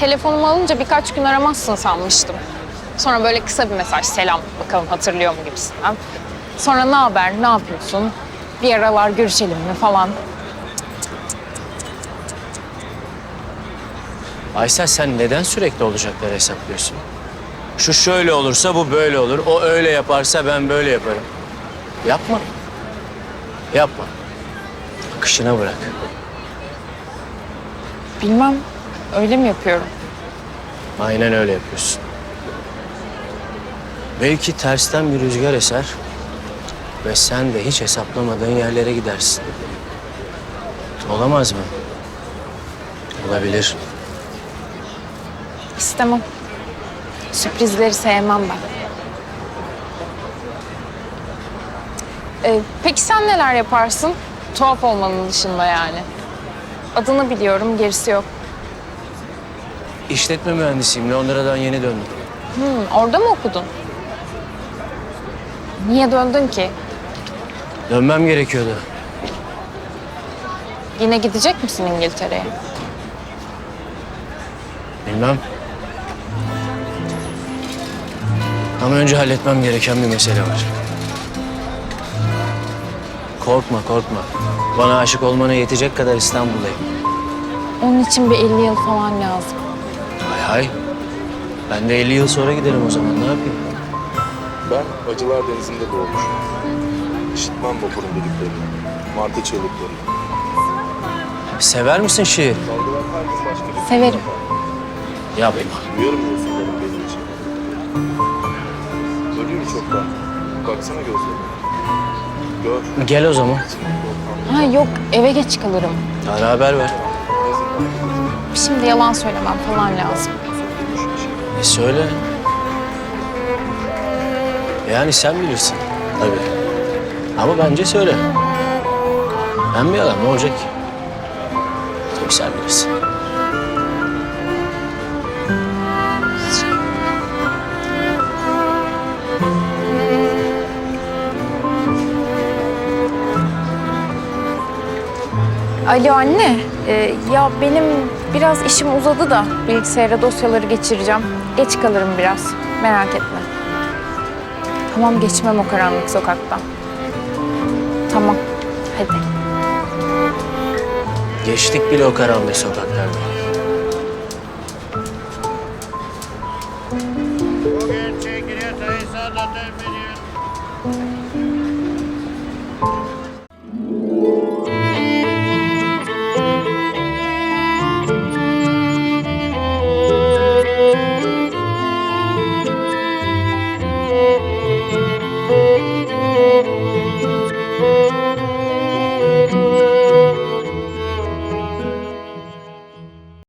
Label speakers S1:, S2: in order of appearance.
S1: telefonumu alınca birkaç gün aramazsın sanmıştım. Sonra böyle kısa bir mesaj, selam bakalım hatırlıyor mu gibisinden. Sonra ne haber, ne yapıyorsun? Bir aralar görüşelim mi falan.
S2: Aysel sen neden sürekli olacakları hesaplıyorsun? Şu şöyle olursa bu böyle olur. O öyle yaparsa ben böyle yaparım. Yapma. Yapma. Akışına bırak.
S1: Bilmem, öyle mi yapıyorum?
S2: Aynen öyle yapıyorsun. Belki tersten bir rüzgar eser ve sen de hiç hesaplamadığın yerlere gidersin. Olamaz mı? Olabilir.
S1: İstemem. Sürprizleri sevmem ben. Ee, peki sen neler yaparsın? Tuhaf olmanın dışında yani. Adını biliyorum, gerisi yok.
S2: İşletme mühendisiyim. Londra'dan yeni döndüm.
S1: Hmm, orada mı okudun? Niye döndün ki?
S2: Dönmem gerekiyordu.
S1: Yine gidecek misin İngiltere'ye?
S2: Bilmem. Ama önce halletmem gereken bir mesele var. Korkma, korkma. Bana aşık olmana yetecek kadar İstanbul'dayım.
S1: Onun için bir 50 yıl falan lazım.
S2: Hay. Ben de 50 yıl sonra giderim o zaman. Ne yapayım?
S3: Ben Acılar Denizi'nde doğmuşum. İşitmem vapurun dediklerini, martı çığlıkları.
S2: Sever misin şiir?
S3: Dalgalar her gün başka bir
S1: Severim.
S2: Yapma.
S3: Duyarım yosunlarım benim için. Ölüyor çoktan. Baksana gözlerime. Gör.
S2: Gel o zaman.
S1: Ha yok, eve geç kalırım.
S2: Ara haber ver.
S1: Şimdi yalan söylemem falan lazım.
S2: E söyle. Yani sen bilirsin. Tabii. Ama bence söyle. Ben bir adam ne olacak? Tabii sen bilirsin.
S1: Alo anne, Ee, ya benim biraz işim uzadı da bilgisayara dosyaları geçireceğim. Geç kalırım biraz, merak etme. Tamam geçmem o karanlık sokaktan. Tamam, hadi.
S2: Geçtik bile o karanlık sokaklarda.